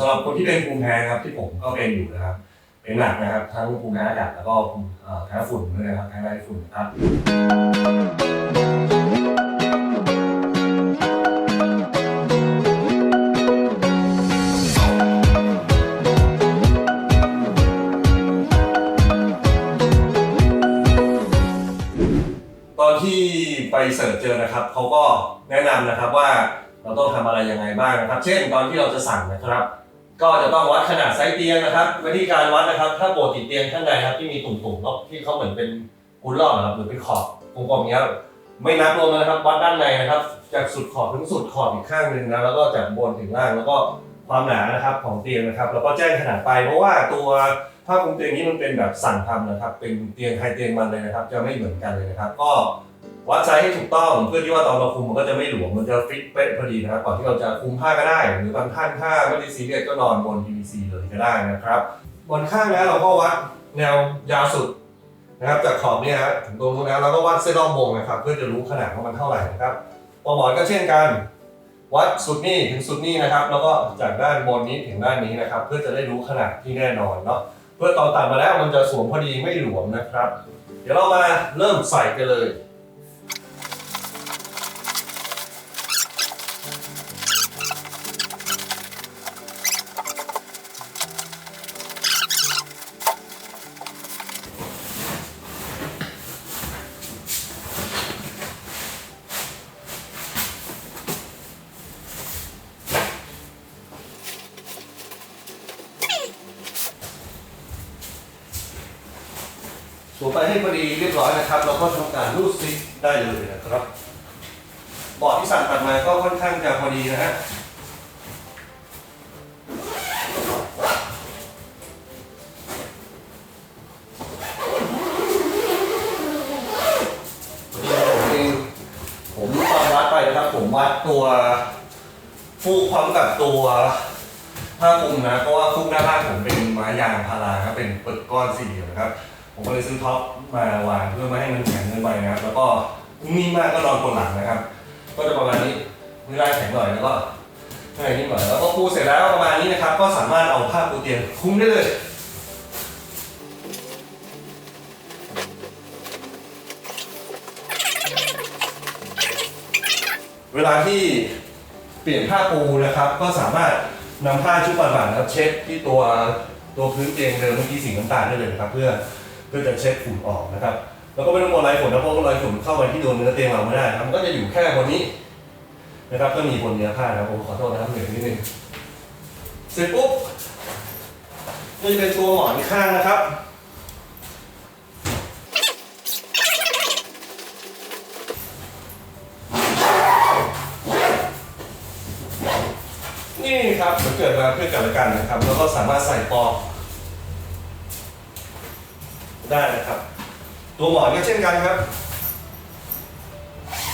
สำหรับคนที่เป็นภูมิแพ้นะครับที่ผมก็เป็นอยู่นะครับ เป็นหนักนะครับทั้งภูมิแพ้อากาศแล้วก็ภูมิเอ่อแพ้ฝุ่นด้วยนะครับแพ้ไรฝุ่นนะครับตอนที่ไปเสิร์ชเจอนะครับเขาก็แนะนำนะครับว่าเราต้องทำอะไรยังไงบ้างนะครับ เช่น ตอนที่เราจะสั่งนะครับ ก็จะต้องวัดขนาดไซส์เตียงนะครับ วิธีการวัดนะครับ ถ้าปกติเตียงข้างในครับที่มีตุ่มๆแล้วที่เขาเหมือนเป็นกุลลอกนะครับหรือเป็นขอบกลมๆอย่างเงี้ยไม่นับรวมนะครับ วัดด้านในนะครับ จากสุดขอบถึงสุดขอบอีกข้างหนึ่งนะแล้วก็จากบนถึงล่างแล้วก็ความหนานะครับของเตียงนะครับ แล้วก็แจ้งขนาดไป เพราะว่าตัวผ้าคลุมเตียงนี้มันเป็นแบบสั่งทำนะครับ เป็นเตียงใครเตียงมันเลยนะครับ จะไม่เหมือนกันเลยนะครับ ก็ วัดไซส์ให้ถูกต้องเพื่อที่ว่าตอนเราคุมมันก็จะไม่หลวมมันจะฟิตเป๊ะพอดีนะครับก่อนที่เราจะคุมผ้าก็ได้ หรือบางท่านถ้าไม่ได้ซีเรียสก็นอนบน PVC เลยก็ได้นะครับบนข้างแล้วเราก็วัดแนวยาวสุดนะครับจากขอบเนี่ยฮะถึงตรงนู้นนะเราก็วัดเส้นรอบวงนะครับ เพื่อจะรู้ขนาดว่ามันเท่าไหร่นะครับปอหมอนก็เช่นกัน วัดสุดนี่ถึงสุดนี่นะครับ แล้วก็จากด้านบนนี้ถึงด้านนี้นะครับ เพื่อจะได้รู้ขนาดที่แน่นอนเนาะเพื่อตอนตัดมาแล้วมันจะสวมพอดีไม่หลวมนะครับ เดี๋ยวเรามาเริ่มใส่กันเลย วมไปให้พอดีเรียบร้อยนะครับ เราก็ทำการรูดซิปได้เลยนะครับเบาะที่สั่งตัดมาก็ค่อนข้างจะพอดีนะฮะผมเองผมตอนวัดไปนะครับ ผมวัดตัวฟูกพร้อมกับตัวผ้าคลุมนะเพราะว่าคลุมหน้าบ้านผมเป็นไม้ยางพาราครับเป็นปึกก้อนสี่เหลี่ยมนะครับ ผมก็เลยซื้อท็อปมาวางเพื่อไม่ให้มันแข็งเกินไปนะครับ แล้วก็นิ่มมากก็นอนบนหลังนะครับ ก็จะประมาณนี้มือได้แข็งหน่อยแล้วก็ข้นิ่มหน่อยแล้วก็ปูเสร็จแล้วประมาณนี้นะครับ ก็สามารถเอาผ้าปูเตียงคลุมได้เลยเวลาที่เปลี่ยนผ้าปูนะครับ ก็สามารถนำผ้าชุบปันๆครับเช็ดที่ตัวตัวพื้นเตียงเดิมเมื่อกี้สีน้ำตาลได้เลยนะครับเพื่อ พื่อจะเช็ดฝุ่นออกนะครับ แล้วก็ไม่ต้องกลัวไรฝุ่นนะเพราะว่าไรฝุ่นเข้าไปที่โดนเนื้อเตียงเราไม่ได้นะครับมันก็จะอยู่แค่บนนี้นะครับก็มีบนเนื้อผ้านะผมขอโทษนะครับเหนื่อยนิดนึงเสร็จปุ๊บนี่จะเป็นตัวหมอนข้างนะครับนี่ครับมันเกิดมาเพื่อกันและกันนะครับ แล้วก็สามารถใส่ปอก ได้นะครับ ตัวหมอนก็เช่นกันครับ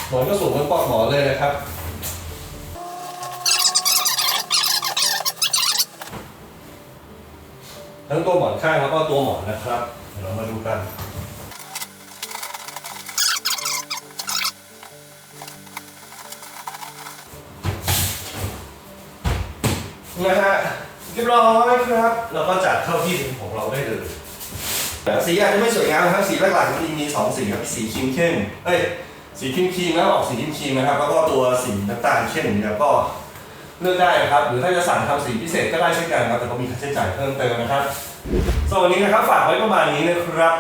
หมอนก็สูงเหมือนปอกหมอนเลยนะครับ ทั้งตัวหมอนข้างแล้วก็ตัวหมอนนะครับ เดี๋ยวเรามาดูกันนะฮะเรียบร้อยครับ เราก็จัดเข้าที่ของเราได้เลย สีอาจจะไม่สวยงามนะครับสีหลักๆมันมีสองสีครับสีครีมเข้มเอ้ยสีครีมครีมแล้วออกสีครีมครีมนะครับ แล้วก็ตัวสีน้ำตาลเข้มเนี่ยก็เลือกได้นะครับ หรือถ้าจะสั่งทำสีพิเศษก็ได้เช่นกันครับแต่ก็มีค่าใช้จ่ายเพิ่มเติมนะครับสำหรับวันนี้นะครับฝากไว้ประมาณนี้นะครับ